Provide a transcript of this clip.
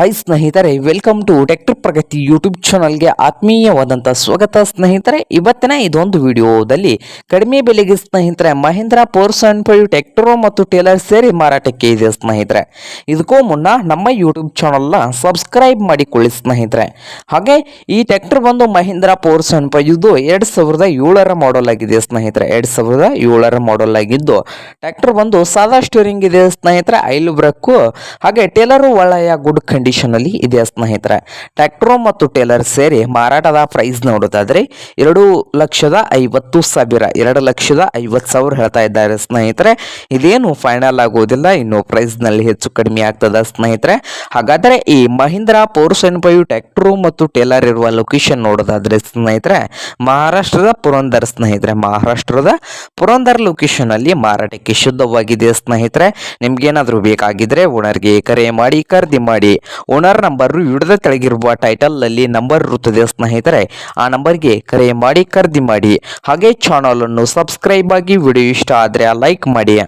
Hi ಸ್ನೇಹಿತರೆ welcome to tractor Pragati YouTube ಚಾನಲ್ಗೆ ಆತ್ಮೀಯವಾದಂಥ ಸ್ವಾಗತ ಸ್ನೇಹಿತರೆ. ಇವತ್ತಿನ ಇದೊಂದು ವಿಡಿಯೋದಲ್ಲಿ ಕಡಿಮೆ ಬೆಲೆಗೆ ಸ್ನೇಹಿತರೆ, Mahindra four seven five tractor ಮತ್ತು ಟೇಲರ್ ಸೇರಿ ಮಾರಾಟಕ್ಕೆ ಇದೆ ಸ್ನೇಹಿತರೆ. ಇದಕ್ಕೂ ಮುನ್ನ ನಮ್ಮ ಯೂಟ್ಯೂಬ್ ಚಾನಲ್ನ ಸಬ್ಸ್ಕ್ರೈಬ್ ಮಾಡಿಕೊಳ್ಳಿ ಸ್ನೇಹಿತರೆ. ಹಾಗೆ ಈ ಟೆಕ್ಟರ್ ಬಂದು ಮಹೇಂದ್ರ ಫೋರ್ ಸೆವೆನ್ ಫೈವ್ ಎರಡು ಸಾವಿರದ ಏಳರ ಮಾಡಲ್ ಆಗಿದೆ ಸ್ನೇಹಿತರೆ. ಎರಡು ಸಾವಿರದ ಏಳರ ಮಾಡಲ್ ಆಗಿದ್ದು ಟ್ಯಾಕ್ಟರ್ ಬಂದು ಸಾದಾ ಸ್ಟೋರಿಂಗ್ ಇದೆ ಸ್ನೇಹಿತರೆ ಐಲು ಬ್ರಕ್ಕು ಹಾಗೆ ಟೇಲರು ಒಳ್ಳೆಯ ಗುಡ್ ಅಲ್ಲಿ ಇದೆ ಸ್ನೇಹಿತರೆ. ಟ್ಯಾಕ್ಟ್ರೋ ಮತ್ತು ಟೇಲರ್ ಸೇರಿ ಮಾರಾಟದ ಪ್ರೈಸ್ ನೋಡೋದಾದ್ರೆ ಎರಡು ಲಕ್ಷದ ಐವತ್ತು ಸಾವಿರ, ಎರಡು ಲಕ್ಷದ ಐವತ್ತು ಸಾವಿರ ಹೇಳ್ತಾ ಇದ್ದಾರೆ ಸ್ನೇಹಿತರೆ. ಇದೇನು ಫೈನಲ್ ಆಗೋದಿಲ್ಲ, ಇನ್ನು ಪ್ರೈಸ್ನಲ್ಲಿ ಹೆಚ್ಚು ಕಡಿಮೆ ಆಗ್ತದ ಸ್ನೇಹಿತರೆ. ಹಾಗಾದ್ರೆ ಈ Mahindra four seven five tractor ಮತ್ತು ಟೇಲರ್ ಇರುವ ಲೊಕೇಶನ್ ನೋಡೋದಾದ್ರೆ ಸ್ನೇಹಿತರೆ, ಮಹಾರಾಷ್ಟ್ರದ ಪುರಂದರ್ ಸ್ನೇಹಿತರೆ, ಮಹಾರಾಷ್ಟ್ರದ ಪುರಂದರ್ ಲೊಕೇಶನ್ ಅಲ್ಲಿ ಮಾರಾಟಕ್ಕೆ ಶುದ್ಧವಾಗಿದೆ ಸ್ನೇಹಿತರೆ? ನಿಮ್ಗೇನಾದರೂ ಬೇಕಾಗಿದ್ರೆ ಓನರ್ಗೆ ಕರೆ ಮಾಡಿ, ಖರೀದಿ ಮಾಡಿ. ಓನರ್ ನಂಬರ್ ಹಿಡಿದ ತೆಳಗಿರುವ ಟೈಟಲ್ ಅಲ್ಲಿ ನಂಬರ್ ಇರುತ್ತದೆ ಸ್ನೇಹಿತರೆ, ಆ ನಂಬರ್ಗೆ ಕರೆ ಮಾಡಿ, ಖರೀದಿ ಮಾಡಿ. ಹಾಗೆ ಚಾನಲ್ ಅನ್ನು ಸಬ್ಸ್ಕ್ರೈಬ್ ಆಗಿ ವಿಡಿಯೋ ಇಷ್ಟ ಆದರೆ ಲೈಕ್ ಮಾಡಿ.